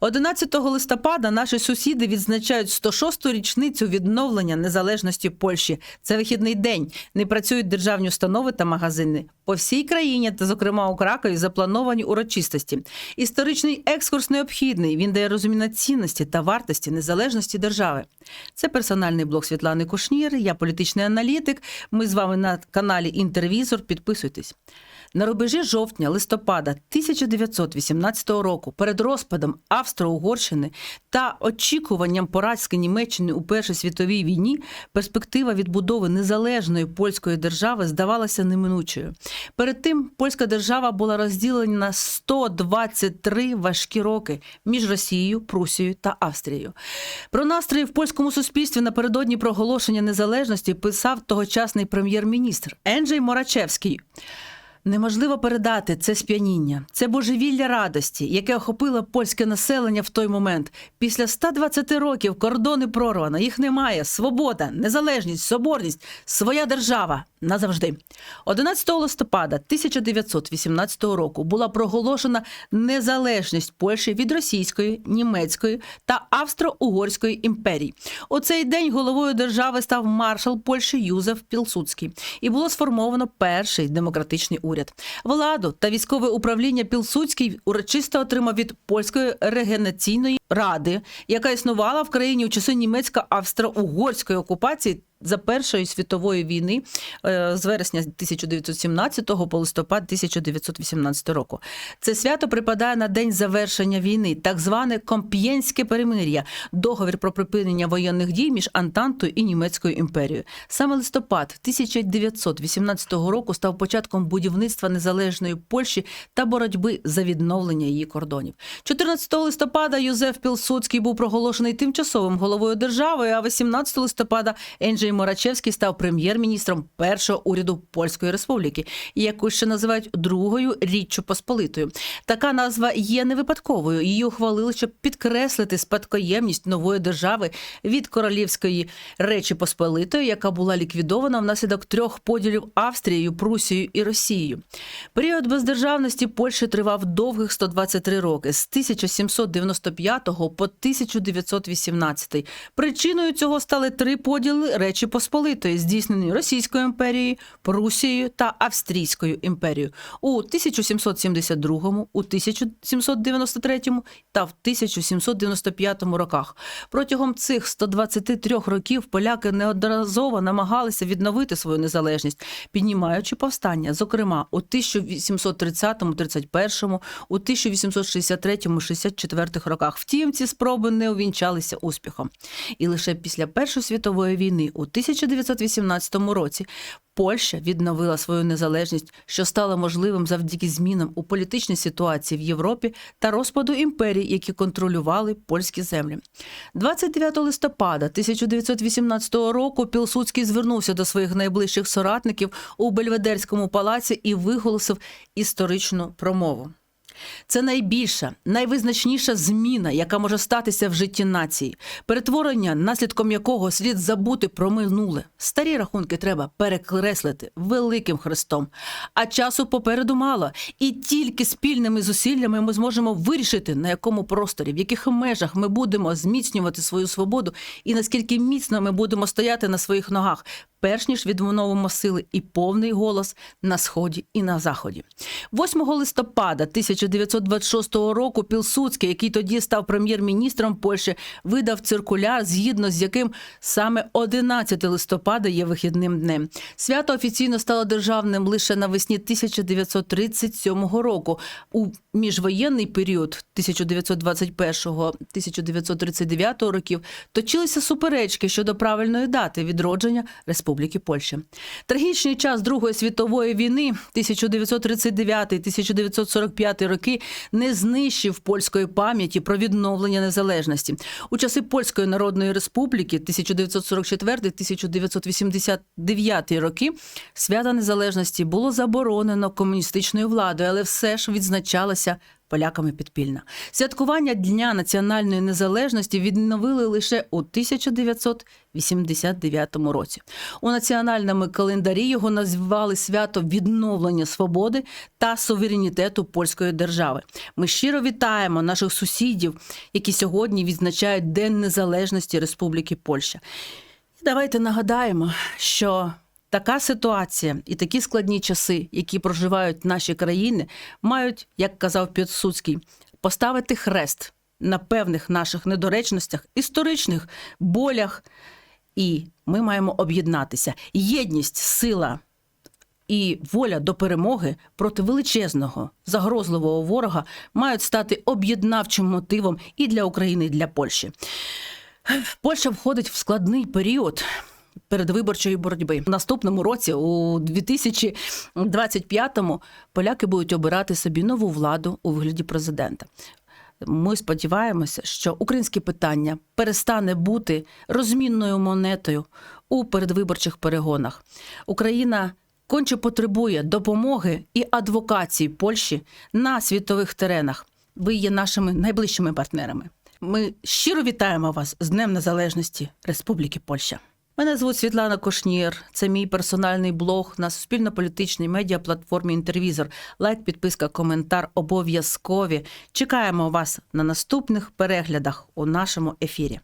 11 листопада наші сусіди відзначають 106-ту річницю відновлення незалежності Польщі. Це вихідний день. Не працюють державні установи та магазини. По всій країні, та зокрема у Кракові, заплановані урочистості. Історичний екскурс необхідний. Він дає розуміння цінності та вартості незалежності держави. Це персональний блог Світлани Кушнір. Я політичний аналітик. Ми з вами на каналі Інтервізор. Підписуйтесь. На рубежі жовтня листопада 1918 року перед розпадом Австро-Угорщини та очікуванням поразки Німеччини у Першій світовій війні перспектива відбудови незалежної польської держави здавалася неминучою. Перед тим польська держава була розділена на 123 важкі роки між Росією, Прусією та Австрією. Про настрої в польському суспільстві напередодні проголошення незалежності писав тогочасний прем'єр-міністр Енджей Морачевський. Неможливо передати це сп'яніння, це божевілля радості, яке охопило польське населення в той момент. Після 120 років кордони прорвано, їх немає. Свобода, незалежність, соборність, своя держава назавжди. 11 листопада 1918 року була проголошена незалежність Польщі від російської, німецької та австро-угорської імперій. У цей день головою держави став маршал Польщі Юзеф Пілсудський, і було сформовано перший демократичний уряд. Владу та військове управління Пілсудський урочисто отримав від польської регенераційної ради, яка існувала в країні у часи німецько-австро-угорської окупації. За Першої світової війни е, з вересня 1917 по листопад 1918 року. Це свято припадає на день завершення війни, так зване Комп'єнське перемир'я, договір про припинення воєнних дій між Антантою і Німецькою імперією. Саме листопад 1918 року став початком будівництва незалежної Польщі та боротьби за відновлення її кордонів. 14 листопада Юзеф Пілсудський був проголошений тимчасовим головою держави. А 18 листопада Енджей Морачевський став прем'єр-міністром першого уряду Польської Республіки, яку ще називають другою річчю Посполитою. Така назва є не випадковою. Її ухвалили, щоб підкреслити спадкоємність нової держави від королівської Речі Посполитої, яка була ліквідована внаслідок трьох поділів Австрією, Прусією і Росією. Період бездержавності Польщі тривав довгих 123 роки з 1795 по 1918. Причиною цього стали три поділи Речі Посполитої, здійснені Російською імперією, Прусією та Австрійською імперією у 1772, у 1793 та в 1795 роках. Протягом цих 123 років поляки неодноразово намагалися відновити свою незалежність, піднімаючи повстання, зокрема у 1830-31, у 1863-64 роках. Втім, ці спроби не увінчалися успіхом. І лише після Першої світової війни у 1918 році Польща відновила свою незалежність, що стало можливим завдяки змінам у політичній ситуації в Європі та розпаду імперій, які контролювали польські землі. 29 листопада 1918 року Пілсудський звернувся до своїх найближчих соратників у Бельведерському палаці і виголосив історичну промову. Це найбільша, найвизначніша зміна, яка може статися в житті нації, перетворення, наслідком якого слід забути про минуле. Старі рахунки треба перекреслити великим хрестом. А часу попереду мало, і тільки спільними зусиллями ми зможемо вирішити, на якому просторі, в яких межах ми будемо зміцнювати свою свободу, і наскільки міцно ми будемо стояти на своїх ногах. Перш ніж відновимо сили і повний голос на сході і на заході, 8 листопада 1926 року Пілсудський, який тоді став прем'єр-міністром Польщі, видав циркуляр, згідно з яким саме 11 листопада є вихідним днем. Свято офіційно стало державним лише навесні 1937 року. У міжвоєнний період 1921-1939 років точилися суперечки щодо правильної дати відродження Республіки Польща. Трагічний час Другої світової війни 1939-1945 роки не знищив польської пам'яті про відновлення незалежності. У часи Польської Народної Республіки 1944-1989 роки свята незалежності було заборонено комуністичною владою, але все ж відзначалося поляками підпільно. Святкування Дня національної незалежності відновили лише у 1989 році. У національному календарі його назвали свято відновлення свободи та суверенітету польської держави. Ми щиро вітаємо наших сусідів, які сьогодні відзначають День Незалежності Республіки Польща. І давайте нагадаємо, що така ситуація і такі складні часи, які проживають наші країни, мають, як казав Підсуцький, поставити хрест на певних наших недоречностях, історичних болях. І ми маємо об'єднатися. Єдність, сила і воля до перемоги проти величезного загрозливого ворога мають стати об'єднавчим мотивом і для України, і для Польщі. Польща входить в складний період. Передвиборчої боротьби в наступному році, у 2025-му, поляки будуть обирати собі нову владу у вигляді президента. Ми сподіваємося, що українське питання перестане бути розмінною монетою у передвиборчих перегонах. Україна конче потребує допомоги і адвокації Польщі на світових теренах. Ви є нашими найближчими партнерами. Ми щиро вітаємо вас з Днем Незалежності Республіки Польща. Мене звуть Світлана Кошнір. Це мій персональний блог на суспільно-політичній медіаплатформі Інтервізор. Лайк, підписка, коментар обов'язкові. Чекаємо вас на наступних переглядах у нашому ефірі.